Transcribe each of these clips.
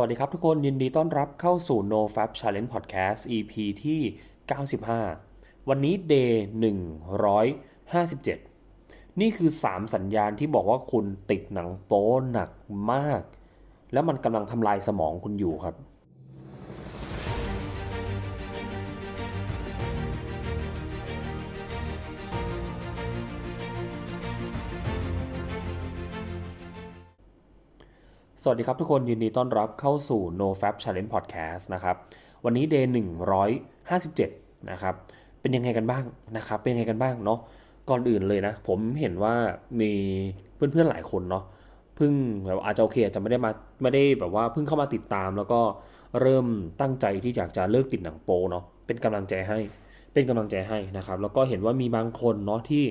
วัสดีครับทุกคนยินดีต้อนรับเข้าสู่ No Fab Challenge Podcast EP ที่ 95 วันนี้ Day 157 นี่คือ 3 สัญญาณที่บอกว่าคุณติดหนังโป๊หนักมาก แล้วมันกำลังทำลายสมองคุณอยู่ครับ สวัสดีครับทุกคนยินดีต้อนรับเข้าสู่ No Fab Challenge Podcast นะครับ วันนี้ Day 157 นะครับ เป็นยังไงกันบ้างนะครับ เป็นยังไงกันบ้างเนาะก่อนอื่นเลยนะ ผมเห็นว่ามีเพื่อนๆหลายคนเนาะเพิ่งแบบอาจจะโอเคอาจจะไม่ได้มาไม่ได้แบบว่าเพิ่งเข้ามาติดตาม แล้วก็เริ่มตั้งใจที่อยากจะเลิกติดหนังโปเนาะเป็นกำลังใจให้เป็นกำลังใจให้นะครับ แล้วก็เห็นว่ามีบางคนเนาะที่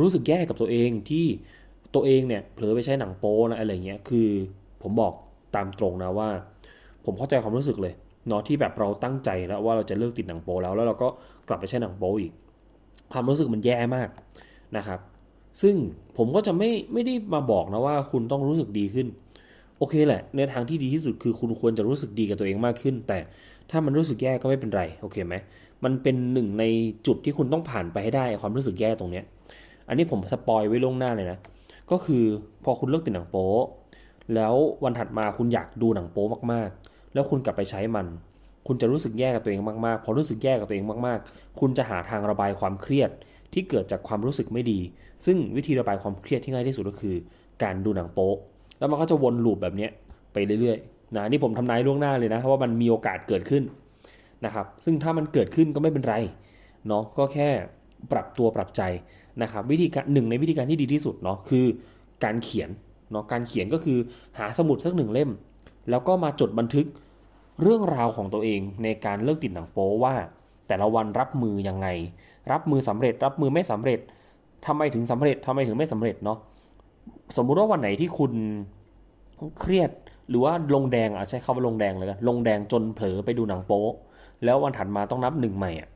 รู้สึกแย่กับตัวเองที่ ตัวเองเนี่ยเผลอไปใช้หนังโป๊นะอะไรเงี้ยคือผมบอกตามตรงนะว่า ผมเข้าใจความรู้สึกเลยเนาะที่แบบเราตั้งใจแล้วว่าเราจะเลิกติดหนังโป๊แล้วแล้วเราก็กลับไปใช้หนังโป๊อีก ความรู้สึกมันแย่มากนะครับ ซึ่งผมก็จะไม่ไม่ได้มาบอกนะว่าคุณต้องรู้สึกดีขึ้น โอเคแหละ ในทางที่ดีที่สุดคือคุณควรจะรู้สึกดีกับตัวเองมากขึ้น แต่ถ้ามันรู้สึกแย่ก็ไม่เป็นไรโอเคไหมมันเป็นหนึ่งในจุดที่คุณต้องผ่านไปให้ได้ความรู้สึกแย่ตรงเนี้ย อันนี้ผมสปอยไว้ล่วงหน้าเลยนะ ก็คือพอคุณเลิกติดหนังโป๊แล้ววันถัดมาคุณอยากดูหนังโป๊มากๆ แล้วคุณกลับไปใช้มัน คุณจะรู้สึกแย่กับตัวเองมากๆ พอรู้สึกแย่กับตัวเองมากๆ คุณจะหาทางระบายความเครียดที่เกิดจากความรู้สึกไม่ดี ซึ่งวิธีระบายความเครียดที่ง่ายที่สุดก็คือ การดูหนังโป๊แล้วมันก็จะวนลูปแบบนี้ไปเรื่อยๆ นะนี่ผมทำนายล่วงหน้าเลยนะว่ามันมีโอกาสเกิดขึ้นนะครับ ซึ่งถ้ามันเกิดขึ้นก็ไม่เป็นไรเนาะ ก็แค่ปรับตัวปรับใจ นะครับวิธีการหนึ่งในวิธีการที่ดีที่สุดเนาะคือการเขียนเนาะการเขียนก็คือหาสมุดสักหนึ่งเล่ม แล้วก็มาจดบันทึกเรื่องราวของตัวเองในการเลิกติดหนังโป๊ว่า แต่ละวันรับมือยังไง รับมือสำเร็จ รับมือไม่สำเร็จทำไมถึงสำเร็จทำไมถึงไม่สำเร็จเนาะสมมุติว่าวันไหนที่คุณเครียดหรือว่าลงแดงอะใช้คำว่าลงแดงเลยกันลงแดงจนเผลอไปดูหนังโป๊แล้ววันถัดมาต้องนับหนึ่งใหม่อะ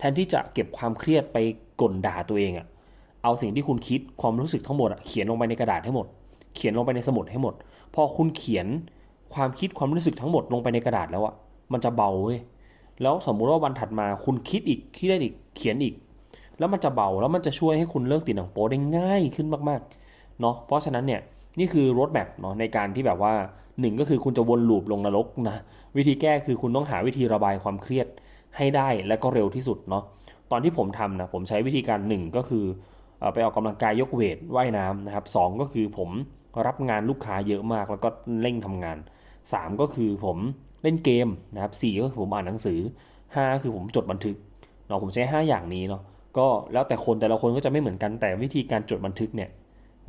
แทนที่จะเก็บความเครียดไปกลด่าตัวเองอะเอาสิ่งที่คุณคิดความรู้สึกทั้งหมดอะเขียนลงไปในกระดาษให้หมด เขียนลงไปในสมุดให้หมด พอคุณเขียนความคิดความรู้สึกทั้งหมดลงไปในกระดาษแล้วอะมันจะเบาเว้ยแล้วสมมุติว่าวันถัดมาคุณคิดอีกคิดได้อีกเขียนอีก แล้วมันจะเบาแล้วมันจะช่วยให้คุณเลิกติดหนังโป๊ได้ง่ายขึ้นมากๆเนาะเพราะฉะนั้นเนี่ยนี่คือรถแมพเนาะในการที่แบบว่าหนึ่งก็คือคุณจะวนลูปลงนรกนะวิธีแก้คือคุณต้องหาวิธีระบายความเครียด ให้ได้และก็เร็วที่สุดเนาะตอนที่ผมทำนะผมใช้วิธีการหนึ่งก็คือไปออกกำลังกายยกเวทว่ายน้ำนะครับสก็คือผมรับงานลูกค้าเยอะมากแล้วก็เร่งทำงาน 3 ก็คือผมเล่นเกมนะครับสก็คือผมอ่านหนังสือ 5 คือผมจดบันทึกเนาะผมใช้ 5 อย่างนี้เนาะก็แล้วแต่คนแต่ละคนก็จะไม่เหมือนกันแต่วิธีการจดบันทึกเนี่ย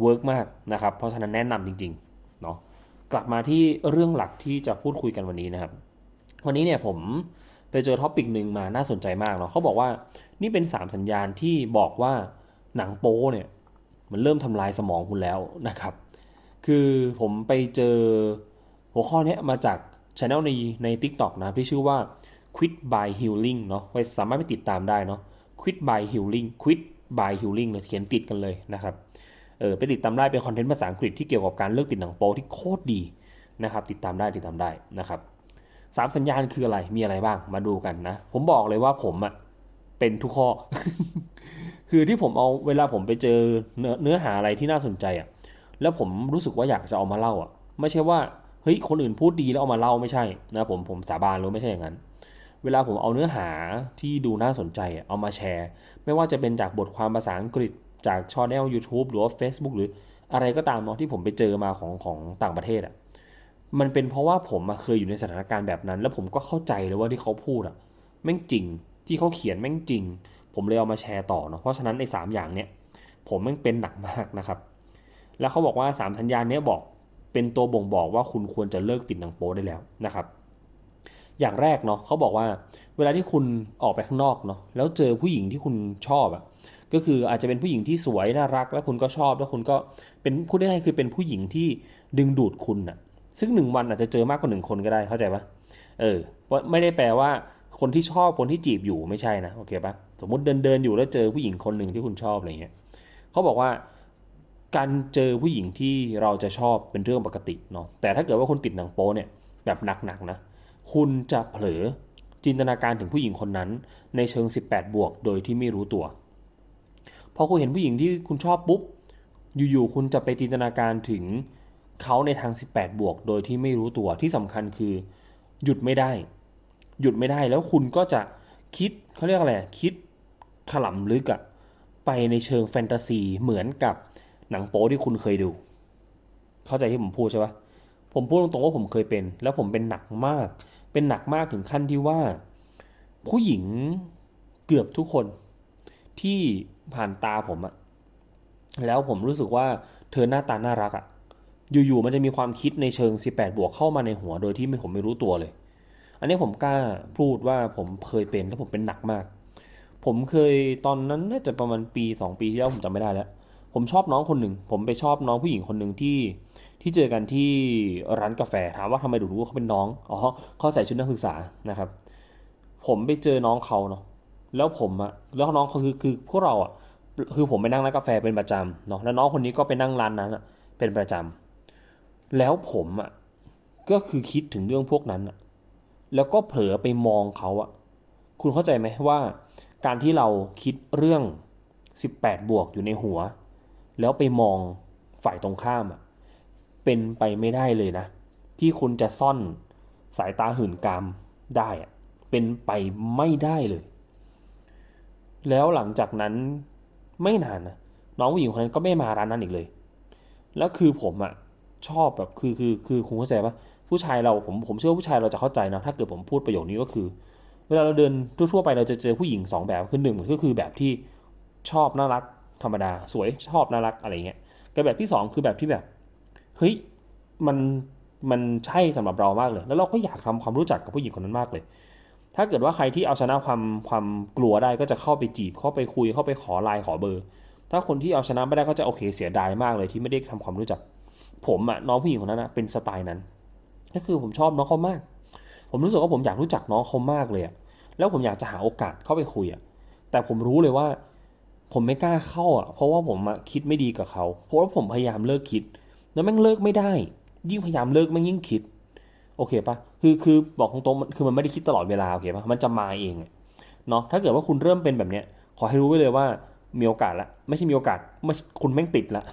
เวิร์กมากนะครับเพราะฉะนั้นแนะนำจริงๆเนาะกลับมาที่เรื่องหลักที่จะพูดคุยกันวันนี้นะครับ วันนี้เนี่ยผม ไปเจอท็อปิกหนึ่งมาน่าสนใจมากเนาะเขาบอกว่านี่เป็น 3 สัญญาณที่บอกว่าหนังโป๊เนี่ยมันเริ่มทำลายสมองคุณแล้วนะครับ คือผมไปเจอหัวข้อนี้มาจากช anel ในใน TikTok นะที่ชื่อว่า quit by healing เนาะไว้สามารถไปติดตามได้เนาะ quit by healing quit by healing เลยเขียนติดกันเลยนะครับเออไปติดตามได้เป็นคอนเทนต์ภาษาอังกฤษที่เกี่ยวกับการเลิกติดหนังโป๊ที่โคตรดีนะครับ ติดตามได้ติดตามได้นะครับ สามสัญญาณคืออะไร มีอะไรบ้าง มาดูกันนะ ผมบอกเลยว่าผมอะเป็นทุกข้อ คือที่ผมเอาเวลาผมไปเจอเนื้อหาอะไรที่น่าสนใจอะ่ะแล้วผมรู้สึกว่าอยากจะเอามาเล่าอะ่ะไม่ใช่ว่าเฮ้ยคนอื่นพูดดีแล้วเอามาเล่าไม่ใช่นะผมผมสาบานเลยไม่ใช่อย่างนั้น เวลาผมเอาเนื้อหาที่ดูน่าสนใจเอามาแชร์ ไม่ว่าจะเป็นจากบทความภาษาอังกฤษจากช่องแนล YouTube หรือว่า Facebook หรืออะไรก็ตามเนาะที่ผมไปเจอมาของของต่างประเทศอะ มันเป็นเพราะว่าผมเคยอยู่ในสถานการณ์แบบนั้น แล้วผมก็เข้าใจเลยว่าที่เขาพูดอะ่ะแม่งจริงที่เขาเขียนแม่งจริง ผมเลยเอามาแชร์ต่อเนาะเพราะฉะนั้นใน3อย่างเนี้ยผมแม่งเป็นหนักมากนะครับ แล้วเขาบอกว่า 3 สัญญาณเนี้ยบอกเป็นตัวบ่งบอกว่าคุณควรจะเลิกติดหนังโป๊ได้แล้วนะครับ อย่างแรกเนาะเขาบอกว่า เวลาที่คุณออกไปข้างนอกเนาะแล้วเจอผู้หญิงที่คุณชอบอะ่ะก็คืออาจจะเป็นผู้หญิงที่สวยน่ารัก แล้วคุณก็ชอบแล้วคุณก็เป็นพูดได้คือเป็นผู้หญิงที่ดึงดูดคุณอะ ซึ่งหนึ่งวันอาจจะเจอมากกว่าหนึ่งคนก็ได้เข้าใจปะเออไม่ได้แปลว่าคนที่ชอบคนที่จีบอยู่ไม่ใช่นะโอเคปะสมมติเดินเดินอยู่แล้วเจอผู้หญิงคนหนึ่งที่คุณชอบอะไรเงี้ยเขาบอกว่าการเจอผู้หญิงที่เราจะชอบเป็นเรื่องปกติเนาะแต่ถ้าเกิดว่าคุณติดหนังโป๊เนี่ยแบบหนักๆนะคุณจะเผลอจินตนาการถึงผู้หญิงคนนั้น ในเชิง 18 บวก โดยที่ไม่รู้ตัวพอคุณเห็นผู้หญิงที่คุณชอบปุ๊บอยู่ๆคุณจะไปจินตนาการถึง เขาในทาง 18 บวก โดยที่ไม่รู้ตัวที่สำคัญคือ หยุดไม่ได้ หยุดไม่ได้แล้วคุณก็จะคิดเขาเรียกอะไรคิดถล่ำลึกอะไปในเชิงแฟนตาซีเหมือนกับหนังโป๊ที่คุณเคยดู เข้าใจที่ผมพูดใช่ปะผมพูดตรงๆว่าผมเคยเป็น แล้วผมเป็นหนักมาก เป็นหนักมากถึงขั้นที่ว่า ผู้หญิงเกือบทุกคนที่ผ่านตาผมอะแล้วผมรู้สึกว่าเธอหน้าตาน่ารักอะ อยู่ๆมันจะมีความคิดในเชิง 18 บวกเข้ามาในหัวโดยที่ผมไม่รู้ตัวเลย อันนี้ผมกล้าพูดว่าผมเคยเป็นแล้วผมเป็นหนักมาก ผมเคยตอนนั้นน่าจะประมาณปี 2 ปีที่แล้วผมจำไม่ได้แล้ว ผมชอบน้องคนหนึ่งผมไปชอบน้องผู้หญิงคนหนึ่งที่ที่เจอกันที่ร้านกาแฟถามว่าทำไมถึงรู้ว่าเขาเป็นน้องอ๋อเขาใส่ชุดนักศึกษานะครับ ผมไปเจอน้องเขาเนาะแล้วผมอะแล้วน้องเขาคือคือพวกเราอะคือผมไปนั่งร้านกาแฟเป็นประจำเนาะแล้วน้องคนนี้ก็ไปนั่งร้านนั้นอะเป็นประจำ แล้วผมอะก็คือคิดถึงเรื่องพวกนั้นอะแล้วก็เผลอไปมองเขาอะคุณเข้าใจไหมว่า การที่เราคิดเรื่อง 18 บวกอยู่ในหัว แล้วไปมองฝ่ายตรงข้ามอะเป็นไปไม่ได้เลยนะ ที่คุณจะซ่อนสายตาหื่นกามได้อะเป็นไปไม่ได้เลย แล้วหลังจากนั้นไม่นานนะน้องผู้หญิงคนนั้นก็ไม่มาร้านนั้นอีกเลย แล้วคือผมอะ ชอบแบบคือคือคือคุณเข้าใจปะผู้ชายเราผมผมเชื่อว่าผู้ชายเราจะเข้าใจนะถ้าเกิดผมพูดประโยคนี้ก็คือ เวลาเราเดินทั่วๆไปเราจะเจอผู้หญิงสองแบบคือหนึ่งก็คือแบบที่ชอบน่ารักธรรมดา สวยชอบน่ารักอะไรเงี้ยกับแบบที่สองคือแบบที่แบบเฮ้ยมันมันใช่สำหรับเรามากเลย แล้วเราก็อยากทำความรู้จักกับผู้หญิงคนนั้นมากเลย ถ้าเกิดว่าใครที่เอาชนะความความกลัวได้ก็จะเข้าไปจีบเข้าไปคุยเข้าไปขอไลน์ขอเบอร์ ถ้าคนที่เอาชนะไม่ได้ก็จะโอเคเสียดายมากเลยที่ไม่ได้ทำความรู้จัก ผมอะน้องผู้หญิงคนนั้นอะเป็นสไตล์นั้น ก็คือผมชอบน้องเขามาก ผมรู้สึกว่าผมอยากรู้จักน้องเขามากเลยอะแล้วผมอยากจะหาโอกาสเข้าไปคุยอะแต่ผมรู้เลยว่า ผมไม่กล้าเข้าอะเพราะว่าผมคิดไม่ดีกับเขา เพราะว่าผมพยายามเลิกคิด แล้วแม่งเลิกไม่ได้ ยิ่งพยายามเลิกแม่งยิ่งคิด โอเคปะคือคือบอกตรงๆคือมันไม่ได้คิดตลอดเวลาโอเคปะมันจะมาเองเนาะถ้าเกิดว่าคุณเริ่มเป็นแบบเนี้ยขอให้รู้ไว้เลยว่ามีโอกาสละไม่ใช่มีโอกาสไม่คุณแม่งติดละ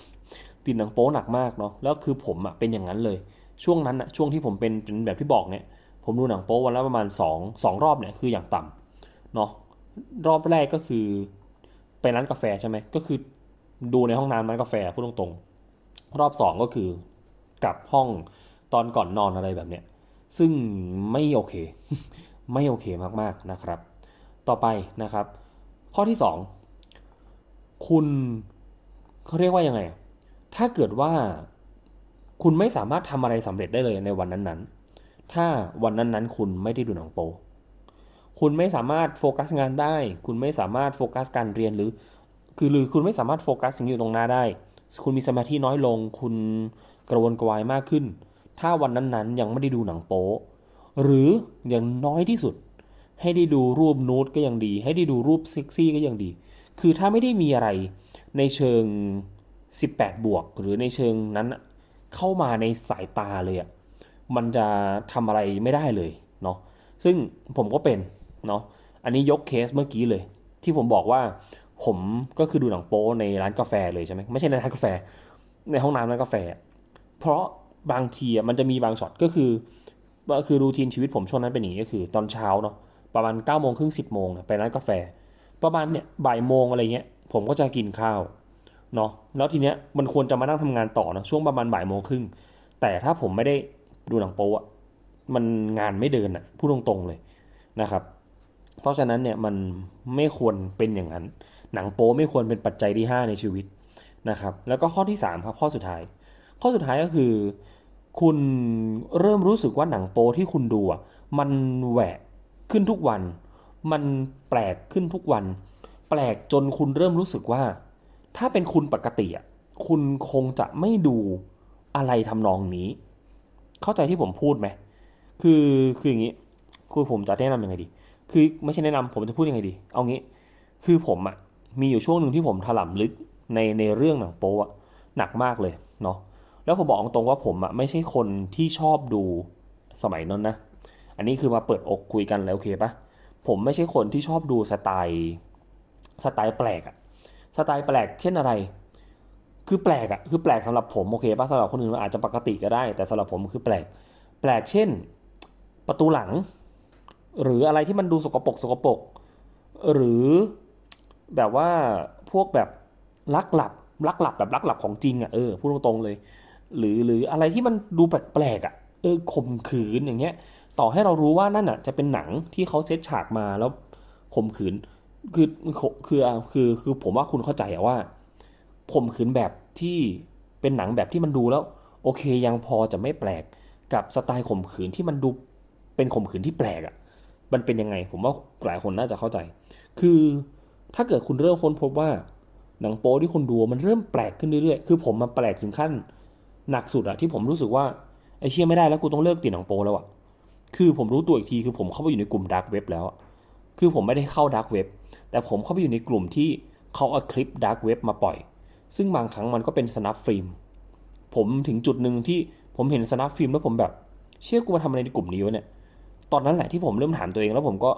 ติดหนังโป๊หนักมากเนาะแล้วคือผมอะเป็นอย่างนั้นเลย ช่วงนั้นอะช่วงที่ผมเป็นเป็นแบบที่บอกเนี่ย ผมดูหนังโป๊วันละประมาณ2 2รอบเนี่ยคืออย่างต่ำเนาะรอบแรกก็คือไปร้านกาแฟใช่ไหมก็คือดูในห้องน้ำร้านกาแฟพูดตรงๆ รอบ 2 ก็คือกลับห้องตอนก่อนนอนอะไรแบบเนี้ยซึ่งไม่โอเค ไม่โอเคมากๆนะครับ ต่อไปนะครับ ข้อที่ 2 คุณเขาเรียกว่ายังไง ถ้าเกิดว่าคุณไม่สามารถทำอะไรสำเร็จได้เลยในวันนั้นๆ ถ้าวันนั้นๆ คุณไม่ได้ดูหนังโป คุณไม่สามารถโฟกัสงานได้ คุณไม่สามารถโฟกัสการเรียนหรือ คือหรือคุณไม่สามารถโฟกัสสิ่งที่อยู่ตรงหน้าได้ คุณมีสมาธิน้อยลง คุณกระวนกระวายมากขึ้น ถ้าวันนั้นๆ ยังไม่ได้ดูหนังโป๊หรืออย่างน้อยที่สุด ให้ได้ดูรูปนูดก็ยังดี ให้ได้ดูรูปเซ็กซี่ก็ยังดี คือถ้าไม่ได้มีอะไรในเชิง 18 บวก หรือในเชิงนั้นเข้ามาในสายตาเลยอะมันจะทำอะไรไม่ได้เลยเนาะซึ่งผมก็เป็นเนาะอันนี้ยกเคสเมื่อกี้เลย ที่ผมบอกว่าผมก็คือดูหนังโป๊ในร้านกาแฟเลยใช่ไหมไม่ใช่ในร้านกาแฟ ในห้องน้ำร้านกาแฟ เพราะบางทีมันจะมีบางช็อตก็คือก็คือรูทีนชีวิตผมช่วงนั้นเป็นอย่างนี้ก็คือ ตอนเช้าเนาะประมาณ9ก้าโมงครึ่งสิบโมงไปร้านกาแฟ ประมาณเนี่ยบ่ายโมงอะไรเงี้ยผมก็จะกินข้าว เนาะแล้วทีเนี้ยมันควรจะมานั่งทำงานต่อนะช่วงประมาณบ่ายโมงครึ่งแต่ถ้าผมไม่ได้ดูหนังโป๊อะมันงานไม่เดินอะพูดตรงๆเลยนะครับ เพราะฉะนั้นเนี่ยมันไม่ควรเป็นอย่างนั้น หนังโป๊ไม่ควรเป็นปัจจัยที่ 5 ในชีวิตนะครับ แล้วก็ข้อที่ 3 ครับข้อสุดท้าย ข้อสุดท้ายก็คือ คุณเริ่มรู้สึกว่าหนังโป๊ที่คุณดูอะมันแหวกขึ้นทุกวัน มันแปลกขึ้นทุกวัน แปลกจนคุณเริ่มรู้สึกว่า ถ้าเป็นคุณปกติอะคุณคงจะไม่ดูอะไรทำนองนี้ เข้าใจที่ผมพูดไหมคือคืออย่างนี้คือผมจะแนะนำยังไงดี คือไม่ใช่แนะนำผมจะพูดยังไงดี เอางี้ คือผมอะมีอยู่ช่วงหนึ่งที่ผมถล่มลึกในในเรื่องหนังโป๊อะหนักมากเลยเนาะแล้วผมบอกตรงว่าผมอะไม่ใช่คนที่ชอบดูสมัยนั้นนะ อันนี้คือมาเปิดอกคุยกันแล้วโอเคปะผมไม่ใช่คนที่ชอบดูสไตล์สไตล์แปลกอะ สไตล์แปลกเช่นอะไร คือแปลกอะคือแปลกสำหรับผมโอเคปะสำหรับคนอื่นมันอาจจะปกติก็ได้ แต่สำหรับผมคือแปลก แปลกเช่น ประตูหลัง หรืออะไรที่มันดูสกปรกสกปรกหรือแบบว่าพวกแบบลักหลับลักหลับแบบลักหลับของจริงอะเออพูดตรงๆเลย หรือหรืออะไรที่มันดูแปลกๆอะเออข่มขืนอย่างเงี้ย ต่อให้เรารู้ว่านั่นอะจะเป็นหนังที่เขาเซตฉากมาแล้วข่มขืน คือคือคือคือผมว่าคุณเข้าใจอะว่าข่มขืนแบบที่เป็นหนังแบบที่มันดูแล้ว โอเคยังพอจะไม่แปลกกับสไตล์ข่มขืนที่มันดูเป็นข่มขืนที่แปลกอะมันเป็นยังไง ผมว่าหลายคนน่าจะเข้าใจ คือถ้าเกิดคุณเริ่มค้นพบว่าหนังโป๊ที่คุณดูมันเริ่มแปลกขึ้นเรื่อยๆ คือผมมาแปลกถึงขั้น หนักสุดอะที่ผมรู้สึกว่าไอ้เชี่ยไม่ได้แล้วกูต้องเลิกติดหนังโป๊แล้วอะคือผมรู้ตัวอีกทีคือผมเข้าไปอยู่ในกลุ่มดักเว็บแล้ว คือผมไม่ได้เข้าดักเว็บแต่ผมเข้าไปอยู่ในกลุ่มที่เขาเอาคลิปดักเว็บมาปล่อย ซึ่งบางครั้งมันก็เป็นสนับฟิล์มผมถึงจุดหนึ่งที่ผมเห็นสนับฟิล์มแล้วผมแบบ เชื่อกูมาทำอะไรในกลุ่มนี้วะเนี่ยตอนนั้นแหละที่ผมเริ่มถามตัวเองแล้วผมก็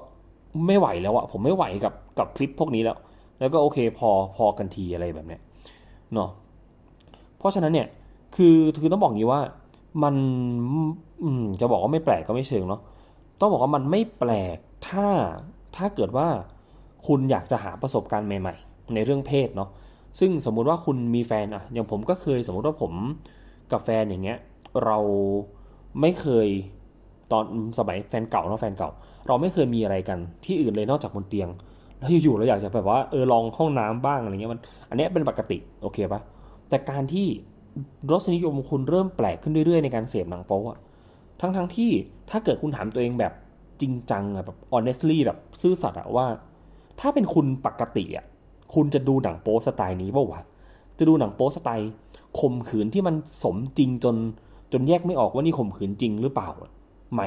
ไม่ไหวแล้วอะผมไม่ไหวกับกับคลิปพวกนี้แล้ว แล้วก็โอเคพอพอกันทีอะไรแบบเนี้ยเนาะเพราะฉะนั้นเนี่ยคือคือต้องบอกงี้ว่ามันจะบอกว่าไม่แปลกก็ไม่เชิงเนาะต้องบอกว่ามันไม่แปลกถ้า ถ้าเกิดว่าคุณอยากจะหาประสบการณ์ใหม่ ๆ ในเรื่องเพศเนาะซึ่งสมมุติว่าคุณมีแฟนอะอย่างผมก็เคยสมมุติว่าผมกับแฟนอย่างเงี้ยเราไม่เคยตอนสมัยแฟนเก่าเนาะแฟนเก่า เราไม่เคยมีอะไรกันที่อื่นเลยนอกจากบนเตียง แล้วอยู่ๆเราอยากจะแบบว่าเออลองห้องน้ำบ้างอะไรเงี้ยมันอันนี้เป็นปกติโอเคปะแต่การที่รสนิยมคุณเริ่มแปลกขึ้นเรื่อยๆในการเสพหนังโป๊อะทั้งๆทที่ถ้าเกิดคุณถามตัวเองแบบ จริงจังอะแบบ honestly แบบซื่อสัตย์อะว่า ถ้าเป็นคุณปกติอะคุณจะดูหนังโป๊สไตล์นี้ป่าวะจะดูหนังโป๊สไตล์ข่มขืนที่มันสมจริงจนจนแยกไม่ออกว่านี่ข่มขืนจริงหรือเปล่าไหม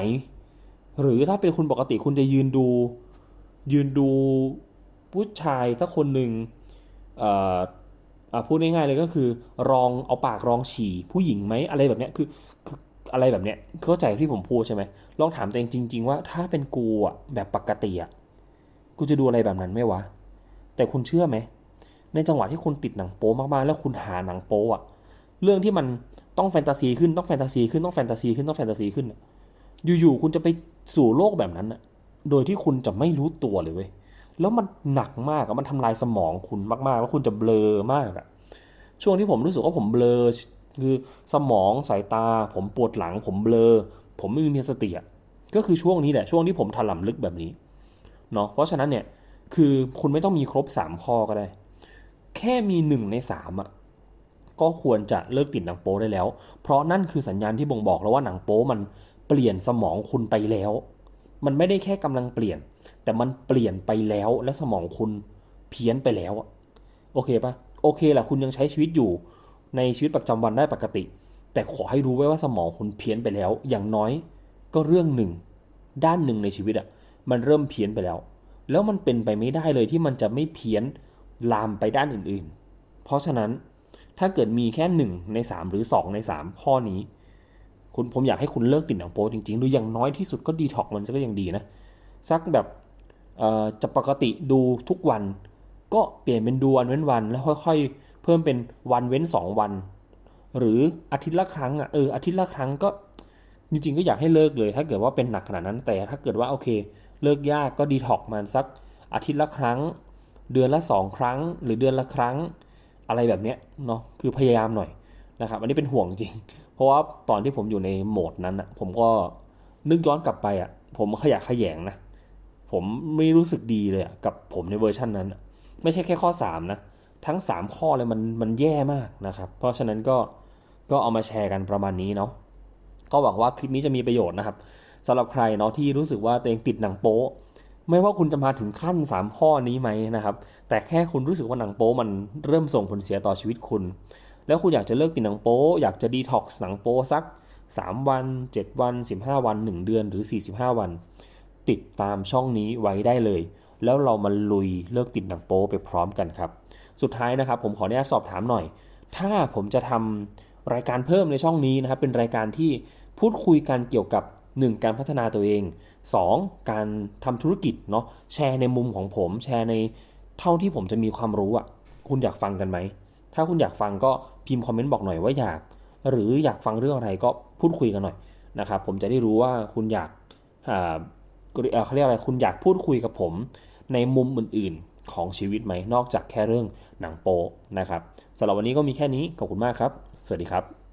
หรือถ้าเป็นคุณปกติคุณจะยืนดู ยืนดูผู้ชายสักคนหนึ่งเอ่อพูดง่ายๆเลยก็คือรองเอาปากรองฉี่ผู้หญิงไหมอะไรแบบเนี้ยคือคือ อะไรแบบเนี้ยเข้าใจที่ผมพูดใช่ไหมลองถามตัวเองจริง ๆ ว่าถ้าเป็นกูอะแบบปกติอะกูจะดูอะไรแบบนั้นไหมวะ แต่คุณเชื่อไหม ในจังหวะที่คุณติดหนังโป๊มากๆ แล้วคุณหาหนังโป๊อะ เรื่องที่มันต้องแฟนตาซีขึ้นต้องแฟนตาซีขึ้นต้องแฟนตาซีขึ้นต้องแฟนตาซีขึ้น อยู่ๆคุณจะไปสู่โลกแบบนั้นอะ โดยที่คุณจะไม่รู้ตัวเลยเว้ย แล้วมันหนักมากอะมันทำลายสมองคุณมากๆ แล้วคุณจะเบลอมากอะช่วงที่ผมรู้สึกว่าผมเบลอ คือสมองสายตา ผมปวดหลัง ผมเบลอ ผมไม่มีสติอะก็คือช่วงนี้แหละช่วงที่ผมถลำลึกแบบนี้เนาะเพราะฉะนั้นเนี่ยคือคุณไม่ต้องมีครบ 3 ข้อก็ได้ แค่มี 1 ใน3อะก็ควรจะเลิกติดหนังโป๊ได้แล้ว เพราะนั่นคือสัญญาณที่บ่งบอกแล้วว่าหนังโป๊มันเปลี่ยนสมองคุณไปแล้ว มันไม่ได้แค่กำลังเปลี่ยน แต่มันเปลี่ยนไปแล้วและสมองคุณเพี้ยนไปแล้วโอเคปะโอเคแหละคุณยังใช้ชีวิตอยู่ ในชีวิตประจำวันได้ปกติ แต่ขอให้รู้ไว้ว่าสมองคุณเพี้ยนไปแล้ว อย่างน้อยก็เรื่องหนึ่ง ด้านหนึ่งในชีวิตอะ่ะมันเริ่มเพี้ยนไปแล้ว แล้วมันเป็นไปไม่ได้เลยที่มันจะไม่เพี้ยนลามไปด้านอื่นๆ เพราะฉะนั้นถ้าเกิดมีแค่หนึ่งในสามหรือสองในสามข้อนี้ คุณผมอยากให้คุณเลิกติดหนังโป๊จริงๆ หรืออย่างน้อยที่สุดก็ดีท็อกมันก็ยังดีนะ สักแบบจะปกติดูทุกวัน ก็เปลี่ยนเป็นดูวันเว้นวันแล้วค่อยๆ เพิ่มเป็นวันเว้น 2 วัน หรืออาทิตย์ละครั้งอะเอออาทิตย์ละครั้งก็จริงๆก็อยากให้เลิกเลย ถ้าเกิดว่าเป็นหนักขนาดนั้น แต่ถ้าเกิดว่าโอเค เลิกยากก็ดีท็อกมันสักอาทิตย์ละครั้ง เดือนละ 2 ครั้ง หรือเดือนละครั้ง อะไรแบบเนี้ยเนาะคือพยายามหน่อยนะครับอันนี้เป็นห่วงจริง เพราะว่าตอนที่ผมอยู่ในโหมดนั้นอะผมก็นึกย้อนกลับไปอะผมขยะขยงนะผมไม่รู้สึกดีเลยกับผมในเวอร์ชันนั้น ไม่ใช่แค่ข้อ 3 นะ ทั้ง 3 ข้อเลยมันมันแย่มากนะครับ เพราะฉะนั้นก็ก็เอามาแชร์กันประมาณนี้เนาะก็หวังว่าคลิปนี้จะมีประโยชน์นะครับสำหรับใครเนาะที่รู้สึกว่าตัวเองติดหนังโป๊ไม่ว่าคุณจะมาถึงขั้น 3 ข้อนี้ไหมนะครับ แต่แค่คุณรู้สึกว่าหนังโป๊มันเริ่มส่งผลเสียต่อชีวิตคุณ แล้วคุณอยากจะเลิกติดหนังโป๊อยากจะดีท็อกซ์หนังโป๊สัก 3 วัน 7 วัน 15 วัน 1 เดือนหรือ 45 วัน ติดตามช่องนี้ไว้ได้เลย แล้วเรามาลุยเลิกติดหนังโป๊ไปพร้อมกันครับ สุดท้ายนะครับผมขออนุญาตสอบถามหน่อย ถ้าผมจะทำรายการเพิ่มในช่องนี้นะครับ เป็นรายการที่พูดคุยกันเกี่ยวกับ 1. การพัฒนาตัวเอง 2. การทำธุรกิจเนาะแชร์ในมุมของผมแชร์ในเท่าที่ผมจะมีความรู้อะ่ะคุณอยากฟังกันไหม ถ้าคุณอยากฟังก็พิมพ์คอมเมนต์บอกหน่อยว่าอยาก หรืออยากฟังเรื่องอะไรก็พูดคุยกันหน่อยนะครับผมจะได้รู้ว่าคุณอยากเขาเรียกอะไรคุณอยากพูดคุยกับผมในมุมอื่น ของชีวิตไหมนอกจากแค่เรื่องหนังโป๊นะครับสำหรับวันนี้ก็มีแค่นี้ขอบคุณมากครับ สวัสดีครับ